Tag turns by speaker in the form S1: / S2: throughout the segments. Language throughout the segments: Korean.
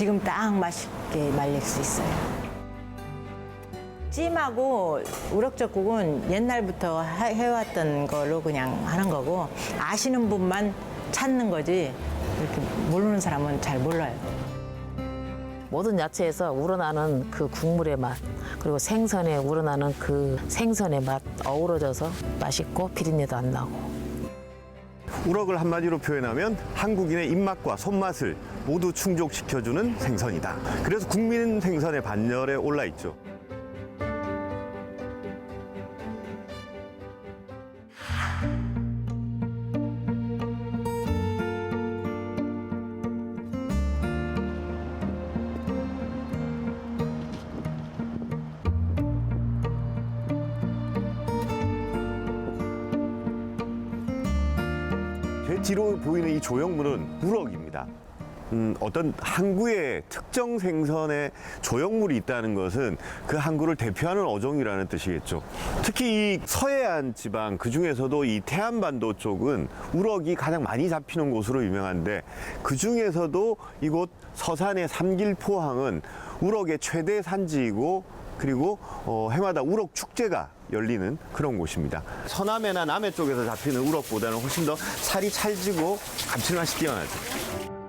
S1: 지금 딱 맛있게 말릴 수 있어요. 찜하고 우럭젓국은 옛날부터 하- 해왔던 걸로 그냥 하는 거고 아시는 분만 찾는 거지 이렇게 모르는 사람은 잘 몰라요.
S2: 모든 야채에서 우러나는 그 국물의 맛 그리고 생선에 우러나는 그 생선의 맛 어우러져서 맛있고 비린내도 안 나고
S3: 우럭을 한마디로 표현하면 한국인의 입맛과 손맛을 모두 충족시켜주는 생선이다. 그래서 국민 생선의 반열에 올라 있죠. 뒤로 보이는 이 조형물은 우럭입니다. 음, 어떤 항구에 특정 생선의 조형물이 있다는 것은 그 항구를 대표하는 어종이라는 뜻이겠죠. 특히 이 서해안 지방 그 중에서도 이 태안반도 쪽은 우럭이 가장 많이 잡히는 곳으로 유명한데 그 중에서도 이곳 서산의 삼길포항은 우럭의 최대 산지이고 그리고 어, 해마다 우럭 축제가 열리는 그런 곳입니다. 서남해나 남해 쪽에서 잡히는 우럭보다는 훨씬 더 살이 찰지고 감칠맛이 뛰어나죠.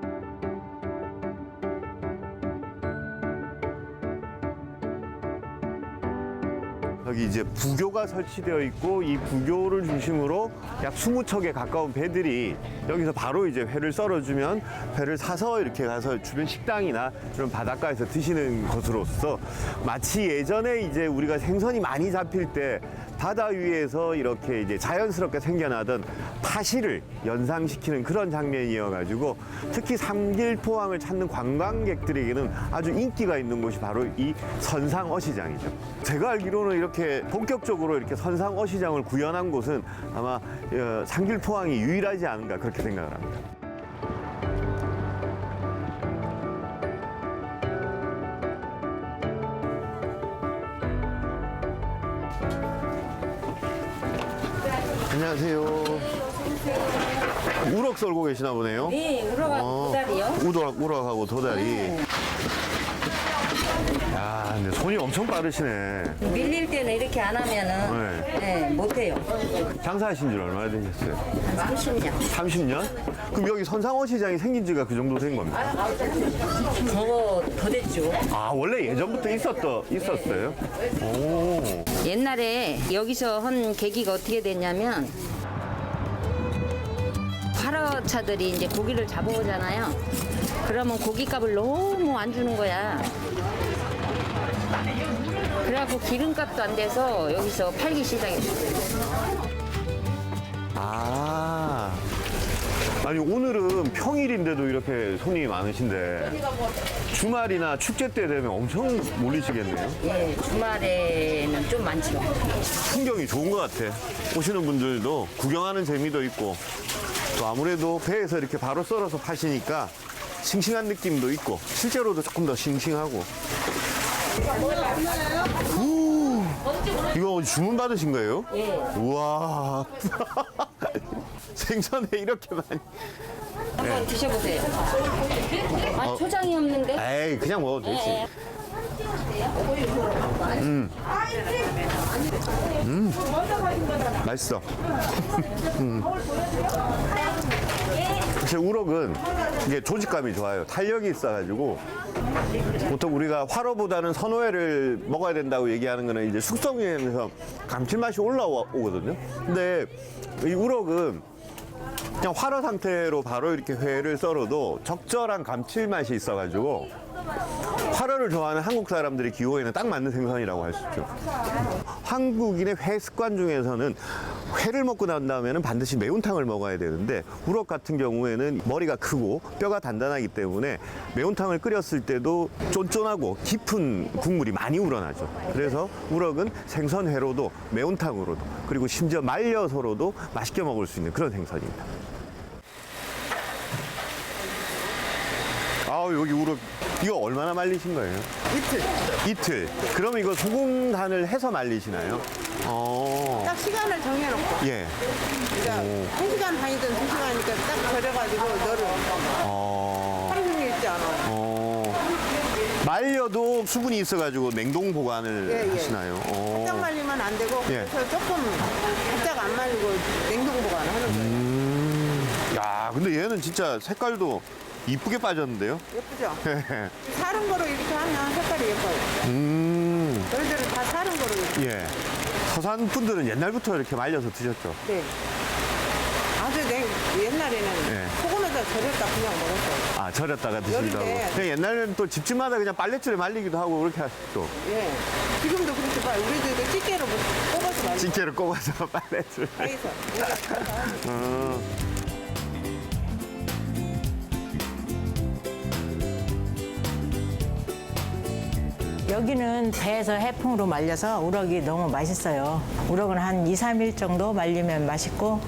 S3: 여기 이제 부교가 설치되어 있고 이 부교를 중심으로 약 20척에 가까운 배들이 여기서 바로 이제 회를 썰어주면 회를 사서 이렇게 가서 주변 식당이나 이런 바닷가에서 드시는 것으로서 마치 예전에 이제 우리가 생선이 많이 잡힐 때 바다 위에서 이렇게 이제 자연스럽게 생겨나던 파시를 연상시키는 그런 장면이어가지고 특히 삼길포항을 찾는 관광객들에게는 아주 인기가 있는 곳이 바로 이 선상 어시장이죠. 제가 알기로는 이렇게 본격적으로 이렇게 선상 어시장을 구현한 곳은 아마 어, 삼길포항이 유일하지 않은가 그렇게 생각을 합니다. 안녕하세요. 우럭 썰고 계시나 보네요.
S4: 네, 우럭하고
S3: 어,
S4: 도다리요.
S3: 우럭, 우럭하고 도다리. 야, 근데 손이 엄청 빠르시네.
S4: 밀릴 때는 이렇게 안 하면은 네, 못해요.
S3: 장사하신 지 얼마나 되셨어요?
S4: 한 30년.
S3: 30년? 그럼 여기 선상어 시장이 생긴 지가 그 정도 된 겁니다.
S4: 저거 더 됐죠.
S3: 아, 원래 예전부터 있었더, 있었어요? 오.
S4: 옛날에 여기서 한 계기가 어떻게 됐냐면 화로차들이 이제 고기를 잡아오잖아요. 그러면 고기값을 너무 안 주는 거야. 그래갖고 기름값도 안 돼서 여기서 팔기 시작했어요.
S3: 아. 아니, 오늘은 평일인데도 이렇게 손님이 많으신데 주말이나 축제 때 되면 엄청 몰리시겠네요.
S4: 예, 주말에는 좀 많죠.
S3: 풍경이 좋은 것 같아. 오시는 분들도 구경하는 재미도 있고 또 아무래도 배에서 이렇게 바로 썰어서 파시니까 싱싱한 느낌도 있고 실제로도 조금 더 싱싱하고. 우, 이거 주문 받으신 거예요?
S4: 예.
S3: 우와. 생선에 이렇게 많이.
S4: 한번 드셔보세요. 아, 초장이 없는데?
S3: 에이, 그냥 먹어도 되지.
S4: 예,
S3: 맛있어. 음. 사실 우럭은 이게 조직감이 좋아요. 탄력이 있어가지고 보통 우리가 화로보다는 선호회를 먹어야 된다고 얘기하는 거는 이제 숙성에서 감칠맛이 올라오거든요. 근데 이 우럭은 그냥 화로 상태로 바로 이렇게 회를 썰어도 적절한 감칠맛이 있어가지고 화로를 좋아하는 한국 사람들의 기호에는 딱 맞는 생선이라고 할 수 있죠. 한국인의 회 습관 중에서는 회를 먹고 난 다음에는 반드시 매운탕을 먹어야 되는데 우럭 같은 경우에는 머리가 크고 뼈가 단단하기 때문에 매운탕을 끓였을 때도 쫀쫀하고 깊은 국물이 많이 우러나죠. 그래서 우럭은 생선회로도 매운탕으로도 그리고 심지어 말려서로도 맛있게 먹을 수 있는 그런 생선입니다. 여기 우럭 이거 얼마나 말리신 거예요? 이틀. 이틀. 그럼 이거 소금 간을 해서 말리시나요? 어.
S5: 딱 시간을 정해놓고
S3: 예.
S5: 그러니까 한 시간 반이든 두 시간이니까 딱 절여가지고 너를
S3: 어.
S5: 하루 종일 있지 않아
S3: 어. 말려도 수분이 있어가지고 냉동 보관을
S5: 예, 예.
S3: 하시나요? 어.
S5: 바짝 말리면 안 되고
S3: 예.
S5: 그래서 조금 바짝 안 말리고 냉동 보관하는 거예요.
S3: 음. 야, 근데 얘는 진짜 색깔도 이쁘게 빠졌는데요?
S5: 예쁘죠? 사른 거로 이렇게 하면 색깔이 예뻐요.
S3: 음.
S5: 너희들은 다 사른 거로 이렇게.
S3: 예. 서산 분들은 옛날부터 이렇게 말려서 드셨죠?
S5: 네. 아주 냉, 옛날에는
S3: 예.
S5: 소금에다 절였다 그냥 먹었어요.
S3: 아, 절였다가 드신다고.
S5: 여름에.
S3: 그냥 옛날에는 또 집집마다 그냥 빨래줄에 말리기도 하고 그렇게 하셨죠.
S5: 예. 지금도 그렇게 봐요. 우리도 그 찌개로 뭐 뽑아서 말려.
S3: 찌개를 꼽아서 빨래줄.
S5: 해서.
S3: 어.
S1: 여기는 배에서 해풍으로 말려서 우럭이 너무 맛있어요. 우럭은 한 2, 3일 정도 말리면 맛있고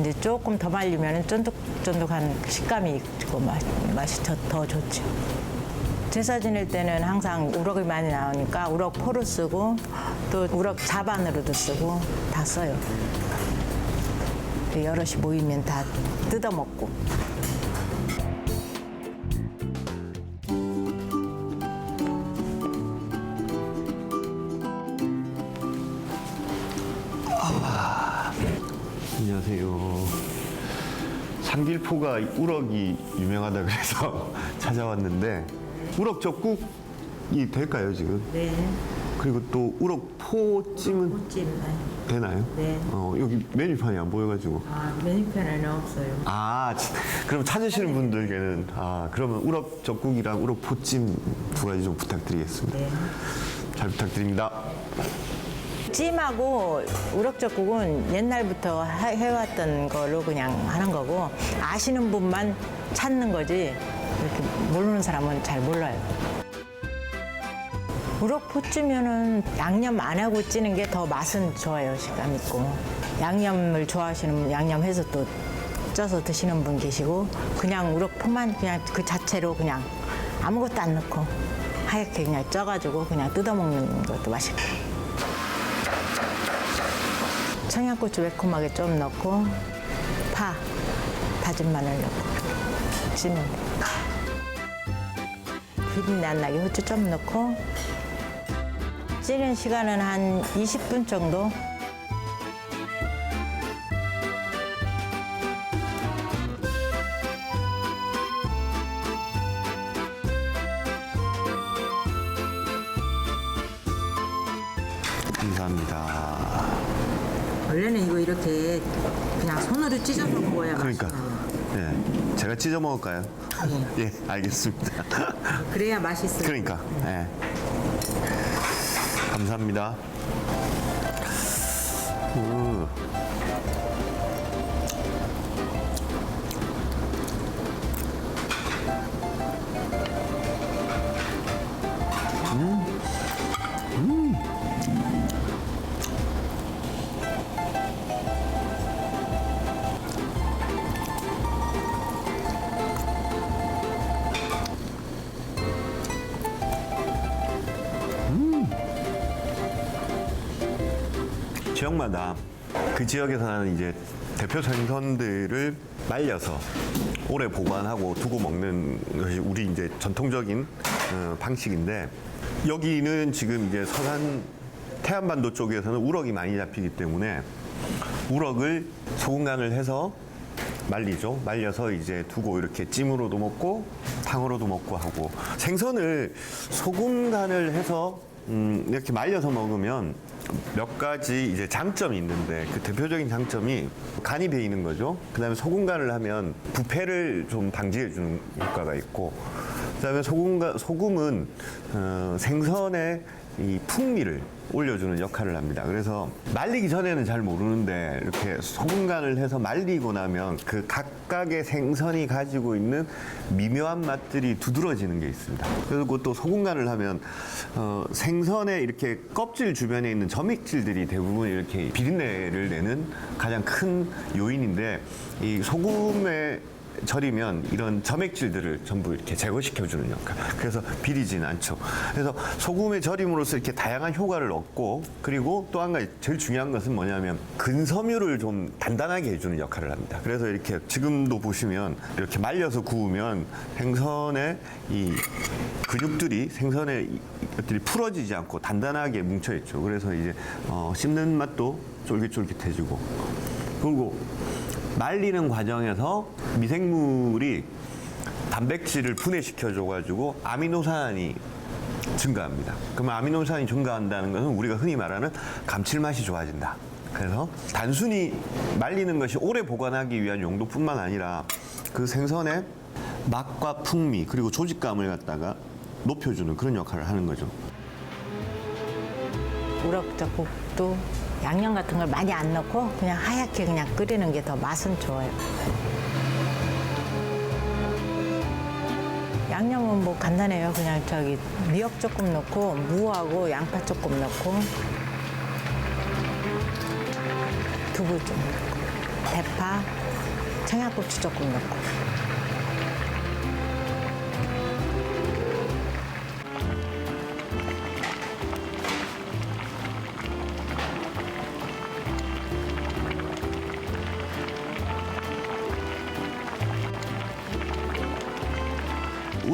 S1: 이제 조금 더 말리면 쫀득쫀득한 식감이 있고 맛, 맛이 더, 더 좋죠. 제사 지낼 때는 항상 우럭이 많이 나오니까 우럭 포를 쓰고 또 우럭 자반으로도 쓰고 다 써요. 여럿이 모이면 다 뜯어먹고.
S3: 상길포가 우럭이 유명하다 그래서 찾아왔는데 우럭 젓국이 될까요 지금?
S1: 네,
S3: 그리고 또 우럭 포찜은
S1: 찜.
S3: 되나요?
S1: 네.
S3: 어, 여기 메뉴판이 안 보여가지고.
S1: 아, 메뉴판에는 없어요.
S3: 아, 치- 그럼 찾으시는 분들께는 아 그러면 우럭 젓국이랑 우럭 포찜 두 가지 좀 부탁드리겠습니다.
S1: 네.
S3: 잘 부탁드립니다.
S1: 찜하고 우럭젓국은 옛날부터 하- 해왔던 걸로 그냥 하는 거고 아시는 분만 찾는 거지 이렇게 모르는 사람은 잘 몰라요. 우럭 포찌면은 양념 안 하고 찌는 게 더 맛은 좋아요 식감 있고 양념을 좋아하시는 분 양념 해서 또 쪄서 드시는 분 계시고 그냥 우럭 포만 그냥 그 자체로 그냥 아무것도 안 넣고 하얗게 그냥 쪄가지고 그냥 뜯어 먹는 것도 맛있고 청양고추 매콤하게 좀 넣고 파 다진 마늘 넣고 돼. 비린내 안 나게 후추 좀 넣고 찌는 시간은 한 20분 정도 손으로 찢어서 먹어야
S3: 그러니까, 예, 제가 찢어 먹을까요? 예, 알겠습니다.
S1: 그래야 맛있어요.
S3: 그러니까, 예. 감사합니다. 음. 지역마다 그 지역에서 나는 이제 대표 생선들을 말려서 오래 보관하고 두고 먹는 것이 우리 이제 전통적인 어, 방식인데 여기는 지금 이제 서산 태안반도 쪽에서는 우럭이 많이 잡히기 때문에 우럭을 소금 간을 해서 말리죠. 말려서 이제 두고 이렇게 찜으로도 먹고 탕으로도 먹고 하고 생선을 소금 간을 해서 음, 이렇게 말려서 먹으면 몇 가지 이제 장점이 있는데 그 대표적인 장점이 간이 배이는 거죠. 그다음에 소금 간을 하면 부패를 좀 방지해 주는 효과가 있고 그다음에 소금가, 소금은 어, 생선의 이 풍미를 올려주는 역할을 합니다. 그래서 말리기 전에는 잘 모르는데 이렇게 소금간을 해서 말리고 나면 그 각각의 생선이 가지고 있는 미묘한 맛들이 두드러지는 게 있습니다. 그리고 또 소금간을 하면 어, 생선의 이렇게 껍질 주변에 있는 점액질들이 대부분 이렇게 비린내를 내는 가장 큰 요인인데 이 소금의 절이면 이런 점액질들을 전부 이렇게 제거시켜주는 역할. 그래서 비리진 않죠. 그래서 소금의 절임으로써 이렇게 다양한 효과를 얻고 그리고 또 한 가지 제일 중요한 것은 뭐냐면 근섬유를 좀 단단하게 해주는 역할을 합니다. 그래서 이렇게 지금도 보시면 이렇게 말려서 구우면 생선의 이 근육들이 생선의 이- 것들이 풀어지지 않고 단단하게 뭉쳐 있죠. 그래서 이제 어, 씹는 맛도 쫄깃쫄깃해지고 그리고 말리는 과정에서 미생물이 단백질을 분해시켜줘가지고 아미노산이 증가합니다. 그러면 아미노산이 증가한다는 것은 우리가 흔히 말하는 감칠맛이 좋아진다. 그래서 단순히 말리는 것이 오래 보관하기 위한 용도뿐만 아니라 그 생선의 맛과 풍미 그리고 조직감을 갖다가 높여주는 그런 역할을 하는 거죠.
S1: 우럭젓국 도 양념 같은 걸 많이 안 넣고 그냥 하얗게 그냥 끓이는 게 더 맛은 좋아요. 양념은 뭐 간단해요. 그냥 저기 미역 조금 넣고 무하고 양파 조금 넣고 두부 좀 넣고 대파, 청양고추 조금 넣고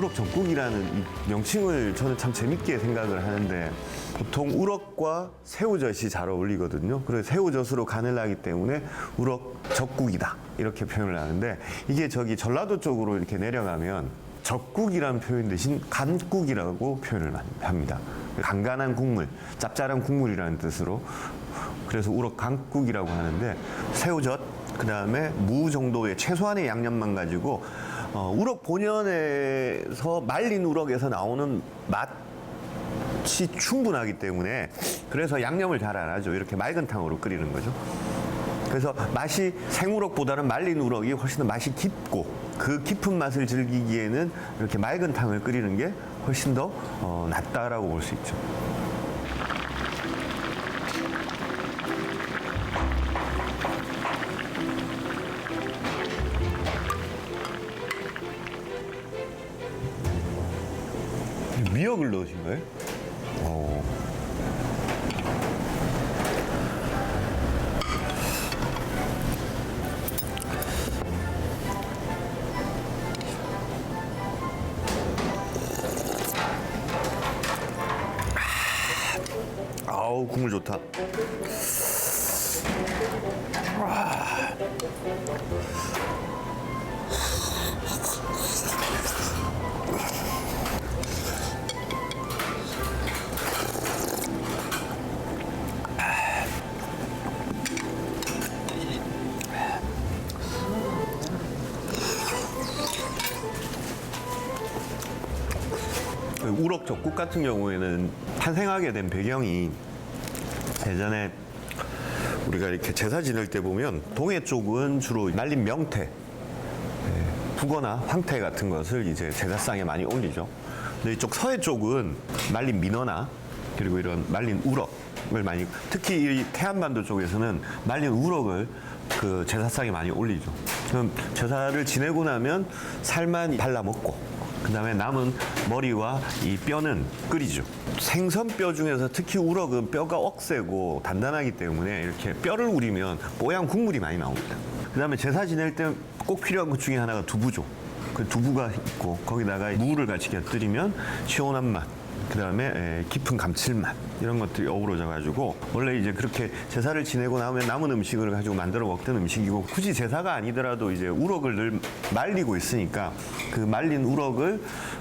S3: 우럭 전국이라는 이 명칭을 저는 참 재밌게 생각을 하는데 보통 우럭과 새우젓이 잘 어울리거든요. 그래서 새우젓으로 간을 하기 때문에 우럭 젓국이다 이렇게 표현을 하는데 이게 저기 전라도 쪽으로 이렇게 내려가면 젓국이라는 표현 대신 간국이라고 표현을 합니다. 간간한 국물, 짭짤한 국물이라는 뜻으로 그래서 우럭 강국이라고 하는데 새우젓 그 다음에 무 정도의 최소한의 양념만 가지고 어, 우럭 본연에서 말린 우럭에서 나오는 맛이 충분하기 때문에 그래서 양념을 잘 안 하죠. 이렇게 맑은 탕으로 끓이는 거죠. 그래서 맛이 생우럭보다는 말린 우럭이 훨씬 더 맛이 깊고 그 깊은 맛을 즐기기에는 이렇게 맑은 탕을 끓이는 게 훨씬 더 어, 낫다라고 볼 수 있죠. 미역을 넣으신 거예요? 어. 아우 국물 좋다. 젓국 같은 경우에는 탄생하게 된 배경이 예전에 우리가 이렇게 제사 지낼 때 보면 동해 쪽은 주로 말린 명태, 예, 북어나 황태 같은 것을 이제 제사상에 많이 올리죠. 근데 이쪽 서해 쪽은 말린 민어나 그리고 이런 말린 우럭을 많이 특히 이 태안반도 쪽에서는 말린 우럭을 그 제사상에 많이 올리죠. 그럼 제사를 지내고 나면 살만 발라 먹고 그다음에 남은 머리와 이 뼈는 끓이죠. 생선 뼈 중에서 특히 우럭은 뼈가 억세고 단단하기 때문에 이렇게 뼈를 우리면 뽀얀 국물이 많이 나옵니다. 그다음에 제사 지낼 때 꼭 필요한 것 중에 하나가 두부죠. 그 두부가 있고 거기다가 무를 같이 곁들이면 시원한 맛. 그 다음에 깊은 감칠맛 이런 것들이 어우러져 가지고 원래 이제 그렇게 제사를 지내고 나면 남은 음식을 가지고 만들어 먹던 음식이고 굳이 제사가 아니더라도 이제 우럭을 늘 말리고 있으니까 그 말린 우럭을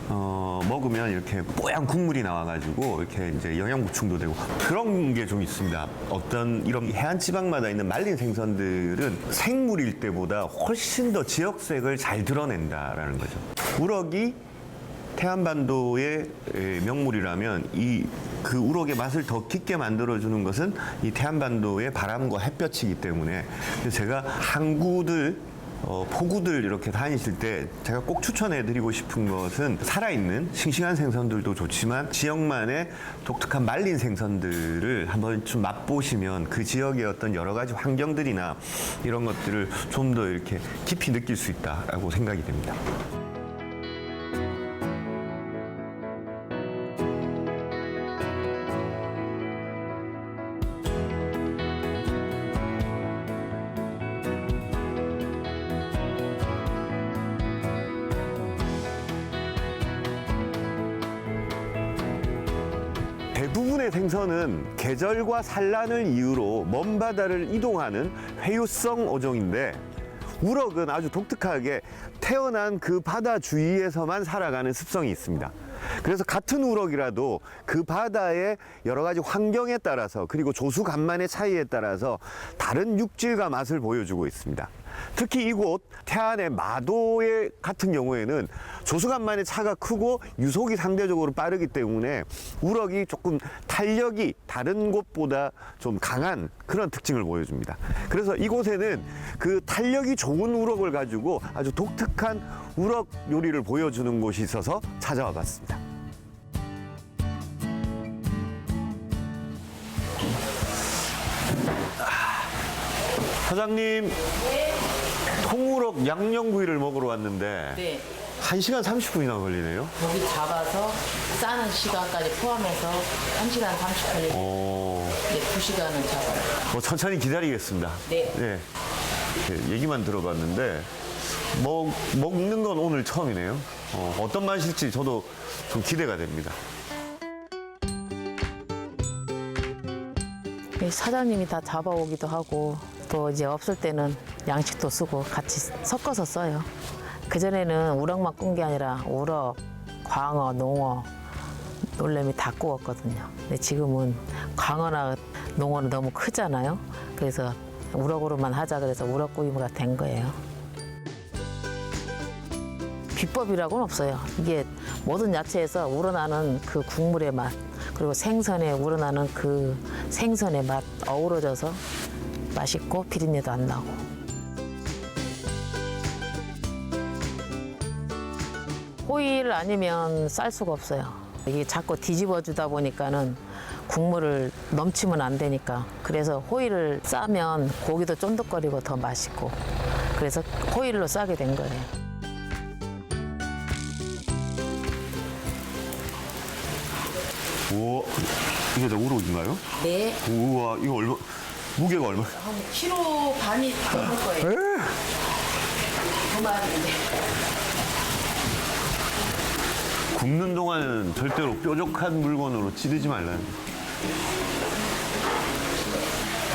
S3: 어, 먹으면 이렇게 뽀얀 국물이 나와 가지고 이렇게 이제 영양 보충도 되고 그런 게 좀 있습니다. 어떤 이런 해안 지방마다 있는 말린 생선들은 생물일 때보다 훨씬 더 지역색을 잘 드러낸다라는 거죠. 우럭이 태안반도의 에, 명물이라면 이 그 우럭의 맛을 더 깊게 만들어주는 것은 이 태안반도의 바람과 햇볕이기 때문에 제가 항구들 어, 포구들 이렇게 다니실 때 제가 꼭 추천해드리고 싶은 것은 살아있는 싱싱한 생선들도 좋지만 지역만의 독특한 말린 생선들을 한번 좀 맛보시면 그 지역의 어떤 여러 가지 환경들이나 이런 것들을 좀 더 이렇게 깊이 느낄 수 있다라고 생각이 됩니다. 대부분의 생선은 계절과 산란을 이유로 먼 바다를 이동하는 회유성 어종인데 우럭은 아주 독특하게 태어난 그 바다 주위에서만 살아가는 습성이 있습니다. 그래서 같은 우럭이라도 그 바다의 여러 가지 환경에 따라서 그리고 조수 간만의 차이에 따라서 다른 육질과 맛을 보여주고 있습니다. 특히 이곳 태안의 마도의 같은 경우에는 조수간만의 차가 크고 유속이 상대적으로 빠르기 때문에 우럭이 조금 탄력이 다른 곳보다 좀 강한 그런 특징을 보여줍니다. 그래서 이곳에는 그 탄력이 좋은 우럭을 가지고 아주 독특한 우럭 요리를 보여주는 곳이 있어서 찾아와 봤습니다. 사장님, 통우럭 양념구이를 먹으러 왔는데
S2: 네.
S3: 1시간 30분이나 걸리네요.
S2: 고기 잡아서 싸는 시간까지 포함해서 1시간 30분,
S3: 어,
S2: 네, 2시간은 잡아요.
S3: 뭐 천천히 기다리겠습니다.
S2: 네.
S3: 이렇게 얘기만 들어봤는데 먹, 먹는 건 오늘 처음이네요. 어, 어떤 맛일지 저도 좀 기대가 됩니다.
S2: 이 사장님이 다 잡아오기도 하고 또 이제 없을 때는 양식도 쓰고 같이 섞어서 써요. 그전에는 우럭만 꾼 게 아니라 우럭, 광어, 농어, 놀래미 다 구웠거든요. 근데 지금은 광어나 농어는 너무 크잖아요. 그래서 우럭으로만 하자 그래서 우럭 구이가 된 거예요. 비법이라고는 없어요. 이게 모든 야채에서 우러나는 그 국물의 맛, 그리고 생선에 우러나는 그 생선의 맛 어우러져서 맛있고 비린내도 안 나고. 호일 아니면 쌀 수가 없어요. 이게 자꾸 뒤집어 주다 보니까는 국물을 넘치면 안 되니까. 그래서 호일을 싸면 고기도 쫀득거리고 더 맛있고. 그래서 호일로 싸게 된 거예요.
S3: 우와, 이게 다 우럭인가요?
S2: 네.
S3: 우와, 이거 얼마, 무게가 얼마?
S2: 한 키로 반이 넘을 거예요. 두 마리인데.
S3: 굽는 동안은 절대로 뾰족한 물건으로 찌르지 말라는.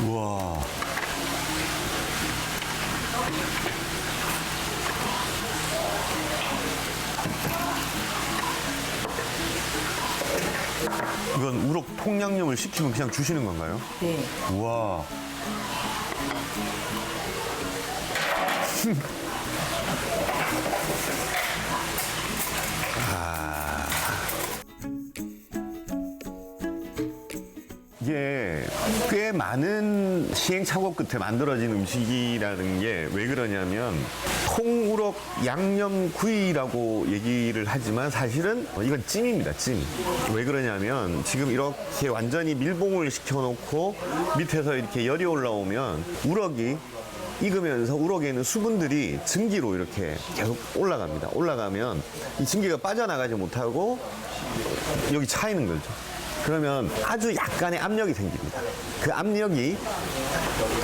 S3: 우와. 이건 우럭 통양념을 시키면 그냥 주시는 건가요?
S2: 네.
S3: 우와. 꽤 많은 시행착오 끝에 만들어진 음식이라는 게 왜 그러냐면 통우럭 양념구이라고 얘기를 하지만 사실은 이건 찜입니다, 찜. 왜 그러냐면 지금 이렇게 완전히 밀봉을 시켜놓고 밑에서 이렇게 열이 올라오면 우럭이 익으면서 우럭에 있는 수분들이 증기로 이렇게 계속 올라갑니다. 올라가면 이 증기가 빠져나가지 못하고 여기 차 있는 거죠. 그러면 아주 약간의 압력이 생깁니다. 그 압력이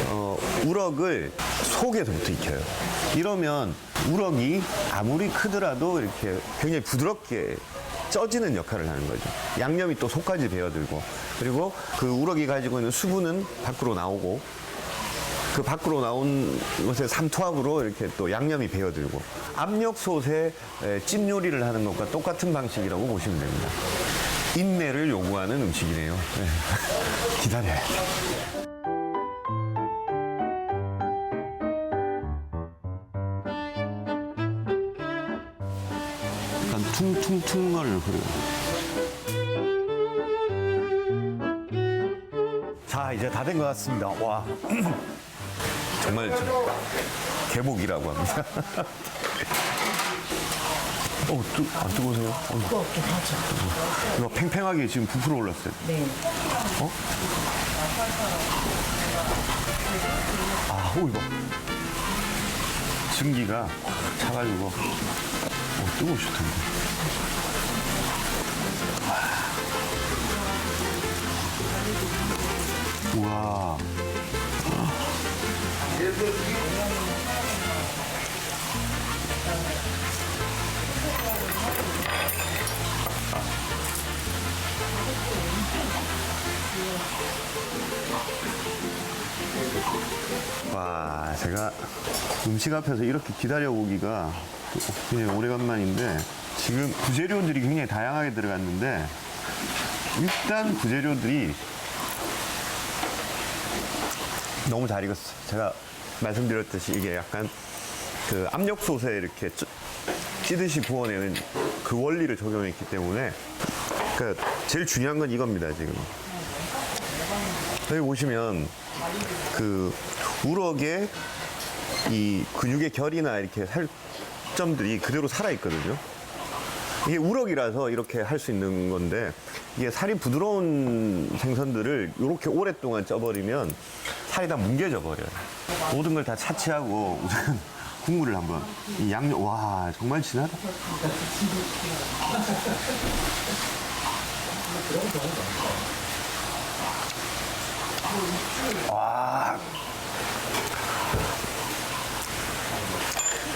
S3: 어, 우럭을 속에서부터 익혀요. 이러면 우럭이 아무리 크더라도 이렇게 굉장히 부드럽게 쪄지는 역할을 하는 거죠. 양념이 또 속까지 배어들고 그리고 그 우럭이 가지고 있는 수분은 밖으로 나오고 그 밖으로 나온 것의 삼투압으로 이렇게 또 양념이 배어들고 압력솥에 에, 찜 요리를 하는 것과 똑같은 방식이라고 보시면 됩니다. 인내를 요구하는 음식이네요. 네. 기다려야 돼. 약간 퉁퉁퉁거리는 소리가. 자, 이제 다 된 것 같습니다. 와. 정말 저- 개복이라고 합니다. 어, 뜨, 안 뜨거우세요? 어,
S2: 뜨겁긴 하죠.
S3: 이거 팽팽하게 지금 부풀어 올랐어요.
S2: 네.
S3: 아, 오, 이거. 증기가 확 차가지고. 어, 뜨거우실 텐데. 우와. 와, 제가 음식 앞에서 이렇게 기다려보기가 굉장히 오래간만인데 지금 부재료들이 굉장히 다양하게 들어갔는데 일단 부재료들이 너무 잘 익었어. 제가 말씀드렸듯이 이게 약간 그 압력 솥에 이렇게 찌- 찌듯이 부어내는 그 원리를 적용했기 때문에 그 제일 중요한 건 이겁니다, 지금. 여기 보시면 그 우럭의 이 근육의 결이나 이렇게 살점들이 그대로 살아 있거든요. 이게 우럭이라서 이렇게 할 수 있는 건데 이게 살이 부드러운 생선들을 이렇게 오랫동안 쪄버리면 살이 다 뭉개져 버려요. 모든 걸 다 차치하고 우선 국물을 한번 이 양념 와 정말 진하다.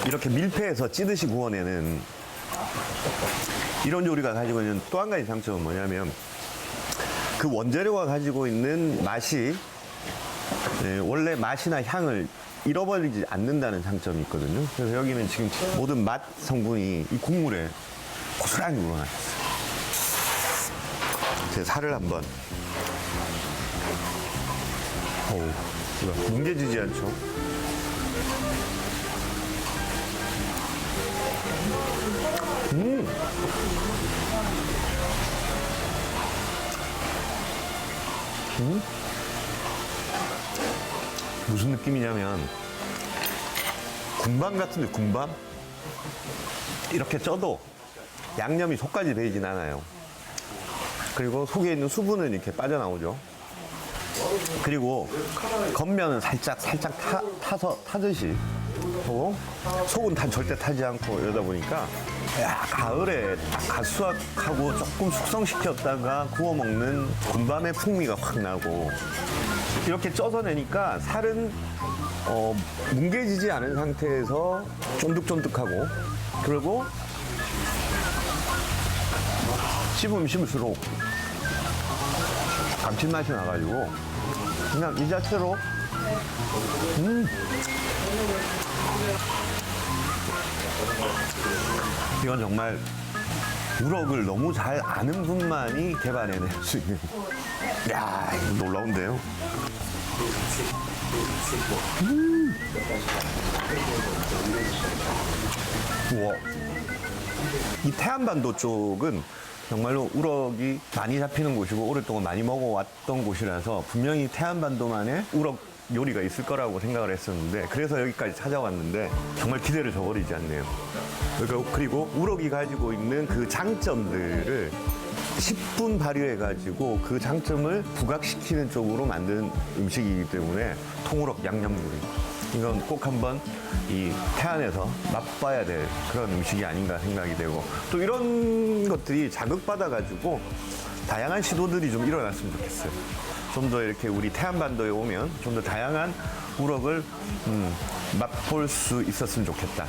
S3: 이렇게 밀폐해서 찌듯이 구워내는 이런 요리가 가지고 있는 또 한 가지 장점은 뭐냐면 그 원재료가 가지고 있는 맛이 예, 원래 맛이나 향을 잃어버리지 않는다는 장점이 있거든요. 그래서 여기는 지금 모든 맛 성분이 이 국물에 고스란히 우러나 있어요. 제 살을 한번. 어우, 뭉개지지 않죠? 무슨 느낌이냐면 군밤 같은데 군밤 이렇게 쪄도 양념이 속까지 배이진 않아요. 그리고 속에 있는 수분은 이렇게 빠져나오죠. 그리고 겉면은 살짝 살짝 타, 타서 타듯이 하고 속은 타, 절대 타지 않고 이러다 보니까 야 가을에 딱 갓수확하고 조금 숙성시켰다가 구워 먹는 군밤의 풍미가 확 나고 이렇게 쪄서 내니까 살은 어, 뭉개지지 않은 상태에서 쫀득쫀득하고 그리고 씹으면 씹을수록 감칠맛이 나가지고 그냥 이 자체로. 음. 이건 정말 우럭을 너무 잘 아는 분만이 개발해낼 수 있는 야 이거 놀라운데요 우와. 이 태안반도 쪽은 정말로 우럭이 많이 잡히는 곳이고 오랫동안 많이 먹어왔던 곳이라서 분명히 태안반도만의 우럭 요리가 있을 거라고 생각을 했었는데 그래서 여기까지 찾아왔는데 정말 기대를 저버리지 않네요. 그리고- 우럭이 가지고 있는 그 장점들을 10분 발휘해가지고 그 장점을 부각시키는 쪽으로 만든 음식이기 때문에 통우럭 양념구이. 이건 꼭 한번 이 태안에서 맛봐야 될 그런 음식이 아닌가 생각이 되고 또 이런 것들이 자극받아가지고 다양한 시도들이 좀 일어났으면 좋겠어요. 좀 더 이렇게 우리 태안반도에 오면 좀 더 다양한 우럭을 음, 맛볼 수 있었으면 좋겠다.